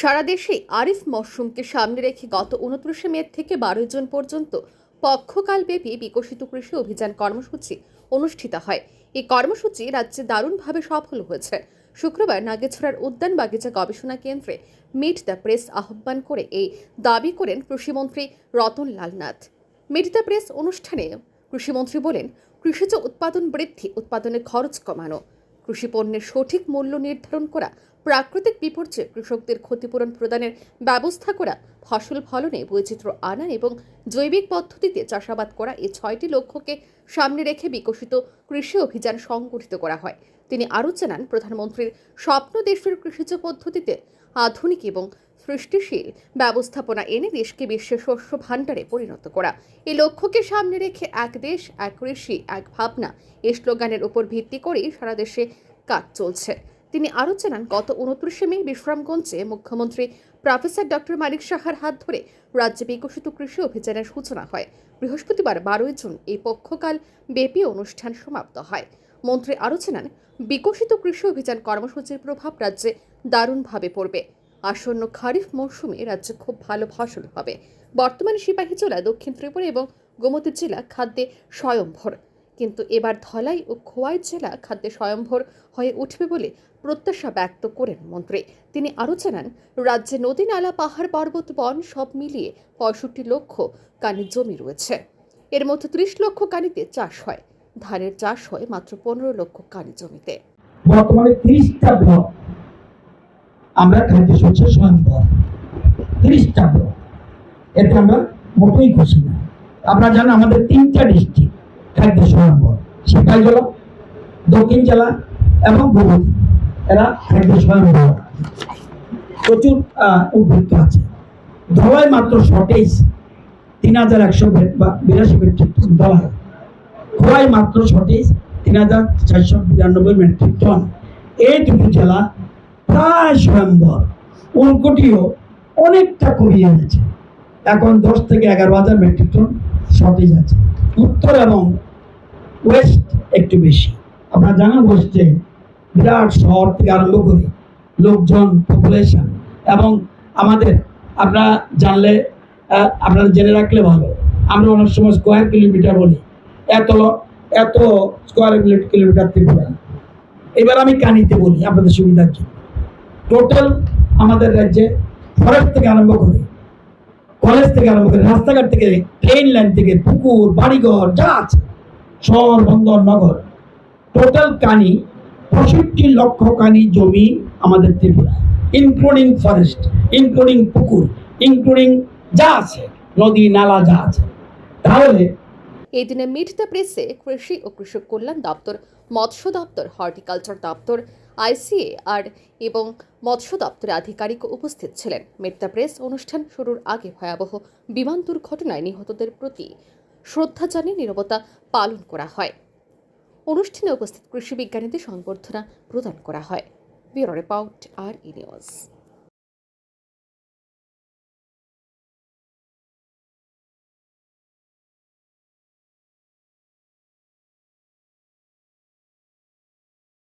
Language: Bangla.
সারা দেশে আরিফ মশরুমকে সামনে রেখে গত উনত্রিশে মে থেকে বারোই জুন পর্যন্ত পক্ষকালব্যাপী বিকশিত কৃষি অভিযান কর্মসূচি অনুষ্ঠিত হয়। এই কর্মসূচি রাজ্যে দারুণভাবে সফল হয়েছে। শুক্রবার নাগেছড়ার উদ্যান বাগিচা গবেষণা কেন্দ্রে মিট দ্য প্রেস আহ্বান করে এই দাবি করেন কৃষিমন্ত্রী Ratanlal Nath meet the press অনুষ্ঠানে কৃষিমন্ত্রী বলেন, কৃষিজ উৎপাদন বৃদ্ধি, উৎপাদনের খরচ কমানো কৃষি পণ্যের সঠিক মূল্য নির্ধারণ করা, প্রাকৃতিক বিপর্যয়ে কৃষকদের ক্ষতিপূরণ প্রদানের ব্যবস্থা করা, ফসল ফলনে বৈচিত্র্য আনা এবং জৈবিক পদ্ধতিতে চাষাবাদ করা এ ছয়টি লক্ষ্যকে সামনে রেখে বিকশিত কৃষি অভিযান সংগঠিত করা হয়। তিনি আরও জানান, প্রধানমন্ত্রীর স্বপ্ন দেশের কৃষিজ পদ্ধতিতে আধুনিক এবং সৃষ্টিশীল ব্যবস্থাপনা এনে দেশকে বিশ্বের শস্য ভাণ্ডারে পরিণত করা। এই লক্ষ্যকে সামনে রেখে এক দেশ, এক কৃষি, এক ভাবনা এই স্লোগানের উপর ভিত্তি করেই সারা দেশে কাজ চলছে। তিনি আরও জানান, গত উনত্রিশে মে বিশ্রামগঞ্জে মুখ্যমন্ত্রী প্রফেসর ডক্টর মানিক সাহার হাত ধরে রাজ্যে বিকশিত কৃষি অভিযানের সূচনা হয়। বৃহস্পতিবার বারোই জুন এই পক্ষকাল ব্যাপী অনুষ্ঠান সমাপ্ত হয়। মন্ত্রী আরও জানান, বিকশিত কৃষি অভিযান কর্মসূচির প্রভাব রাজ্যে দারুণভাবে পড়বে। আসন্ন খারিফ মৌসুমে রাজ্যে খুব ভালো ফসল হবে বর্তমানে সিপাহী জেলা, দক্ষিণ ত্রিপুরা এবং গোমতী জেলা খাদ্যে স্বয়ংভর। কিন্তু এবার ধলাই ও খোয়াই জেলা খাদ্যে স্বয়ংভর হয়ে উঠবে বলে প্রত্যাশা ব্যক্ত করেন মন্ত্রী। তিনি আরও জানান, রাজ্যে নদী, নালা, পাহাড়, পর্বত, বন সব মিলিয়ে পঁয়ষট্টি লক্ষ কানি জমি রয়েছে। এর মধ্যে ত্রিশ লক্ষ কানিতে চাষ হয়। ধানের চাষ হয় মাত্র পনেরো লক্ষ কানি জমিতে। বর্তমানে তিরিশটা ব্লক আমরা খাদ্য শস্য স্বয়ংভর তিরিশটা ব্লক। এতে আমরা মোটেই খুশি না। আপনারা জানেন আমাদের তিনটা ডিস্ট্রিক্ট খাদ্য স্বয়ংভর সিপাহী জেলা, দক্ষিণ জেলা এবং গোমতী এরা খাদ্য স্বয়ংভর প্রচুর উদ্বৃত্ত আছে। ধলাই মাত্র শর্টেজ তিন হাজার একশো বা বিরাশি মেট্রিক টন ধলাই। খোয়াই মাত্র শর্টেজ তিন হাজার চারশো বিরানব্বই মেট্রিক টন। এই দুটি জেলা প্রায় স্বয়ম্বর উনকোটিও অনেকটা কমিয়ে গেছে এখন দশ থেকে এগারো হাজার মেট্রিক টন শর্টেজ আছে। উত্তর এবং ওয়েস্ট একটু বেশি। আপনারা জানেন ওয়েস্টে বিরাট শহর থেকে আরম্ভ করে লোকজন পপুলেশন এবং আমাদের, আপনারা জানলে আপনারা জেনে রাখলে ভালো। আমরা অনেক সময় স্কোয়ার কিলোমিটার বলি। এত এত স্কোয়ার কিলোমিটার ত্রিপুরা। এবার আমি কানিতে বলি আপনাদের সুবিধার জন্য। টোটাল আমাদের রাজ্যে ফরেস্ট থেকে আরম্ভ করে কলেজ থেকে আরম্ভ করে রাস্তাঘাট থেকে ট্রেন লাইন থেকে পুকুর, বাড়িঘর, যা আছে, শহর, বন্দর, নগর টোটাল কানি পঁয়ষট্টি লক্ষ কানি জমি আমাদের ত্রিপুরা ইনক্লুডিং ফরেস্ট ইনক্লুডিং পুকুর ইনক্লুডিং যা আছে, নদী, নালা, যা আছে। তাহলে এই দিনে মিট দ্য প্রেসে কৃষি ও কৃষক কল্যাণ দপ্তর, মৎস্য দপ্তর হর্টিকালচার দপ্তর আইসিএ আর এবং মৎস্য দপ্তরের আধিকারিক উপস্থিত ছিলেন। মেট্টা প্রেস অনুষ্ঠান শুরুর আগে ভয়াবহ বিমান দুর্ঘটনায় নিহতদের প্রতি শ্রদ্ধা জানিয়ে নিরবতা পালন করা হয়। অনুষ্ঠানে উপস্থিত কৃষি বিজ্ঞানীদের সংবর্ধনা প্রদান করা হয়। Bureau report R E news.